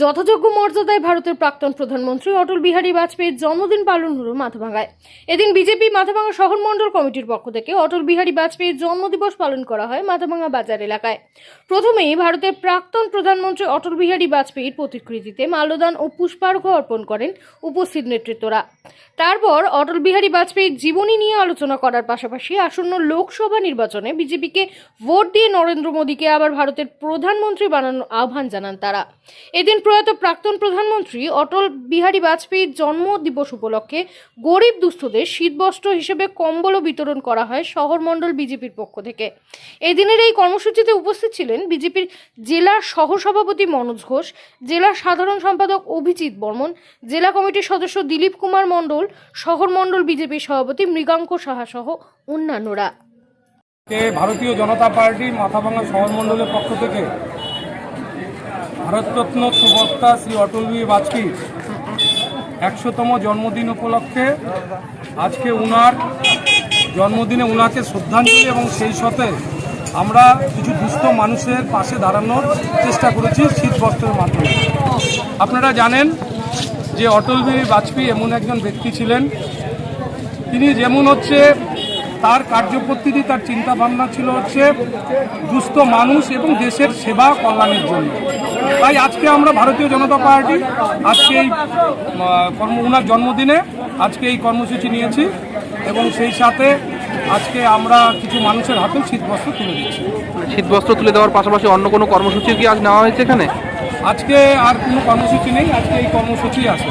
যথাযোগ্য মর্যাদায় ভারতের প্রাক্তন প্রধানমন্ত্রী অটল বিহারী বাজপেয়ীর জন্মদিন পালন হলো মাথাভাঙায় এদিন বিজেপি মাথাভাঙা শহর মণ্ডল কমিটির পক্ষ থেকে অটল বিহারী বাজপেয়ীর জন্মদিবস পালন করা হয় মাথাভাঙা বাজার এলাকায়। প্রথমেই ভারতের প্রাক্তন প্রধানমন্ত্রী অটল বিহারী বাজপেয়ীর প্রতিকৃতিতে মাল্যদান ও পুষ্পার্ঘ অর্পণ করেন উপস্থিত নেতৃত্বরা। তারপর অটল বিহারী বাজপেয়ীর জীবনী নিয়ে আলোচনা করার পাশাপাশি আসন্ন লোকসভা নির্বাচনে বিজেপিকে ভোট দিয়ে নরেন্দ্র মোদীকে আবার ভারতের প্রধানমন্ত্রী বানানোর আহ্বান জানান তারা। এদিন প্রয়াত প্রাক্তন প্রধানমন্ত্রী অটল বিহারী বাজপেয়ীর জন্ম দিবস উপলক্ষে গরিব দুস্থদের শীতবস্ত্র হিসেবে কম্বলও বিতরণ করা হয় শহরমণ্ডল বিজেপির পক্ষ থেকে। এদিনের এই কর্মসূচিতে উপস্থিত ছিলেন বিজেপির জেলা সহসভাপতি মনোজ ঘোষ, জেলা সাধারণ সম্পাদক অভিজিৎ বর্মন, জেলা কমিটির সদস্য দিলীপ কুমার মণ্ডল, শহরমণ্ডল বিজেপির সভাপতি মৃগাঙ্ক সাহা সহ অন্যান্যরা। ভারতীয় জনতা পার্টি মাথাভাঙা শহর মণ্ডলের পক্ষ থেকে ভারতরত্ন সুবক্তা শ্রী অটল বিহারী বাজপেয়ী, একশোতম জন্মদিন উপলক্ষে আজকে উনার জন্মদিনে উনাকে শ্রদ্ধাঞ্জলি এবং সেই সাথে আমরা কিছু দুস্থ মানুষের পাশে দাঁড়ানোর চেষ্টা করেছি শীত বস্ত্রের মাধ্যমে। আপনারা জানেন যে অটল বিহারী বাজপেয়ী এমন একজন ব্যক্তি ছিলেন। তিনি যেমন হচ্ছে তার কার্যপদ্ধতি তার চিন্তা ভাবনা ছিল হচ্ছে দুস্থ মানুষ এবং দেশের সেবা কল্যাণের জন্য। তাই আজকে আমরা ভারতীয় জনতা পার্টি আজকে এই কর্ম ওনার জন্মদিনে আজকে এই কর্মসূচি নিয়েছি এবং সেই সাথে আজকে আমরা কিছু মানুষের হাতে শীতবস্ত্র তুলে দিচ্ছি। শীতবস্ত্র তুলে দেওয়ার পাশাপাশি অন্য কোনো কর্মসূচি কি আজ নেওয়া হয়েছে এখানে? আজকে আর কোনো কর্মসূচি নেই আজকে এই কর্মসূচি আছে।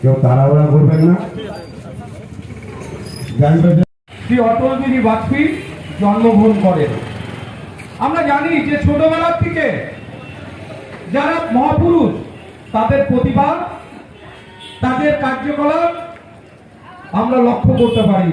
কেউ তাড়াহুড়া করবেন না। শ্রী অটল বিহারী বাজপেয়ী জন্মগ্রহণ করেন। আমরা জানি যে ছোটবেলার থেকে যারা মহাপুরুষ, তাদের প্রতিভা, তাদের কার্যকলাপ আমরা লক্ষ্য করতে পারি।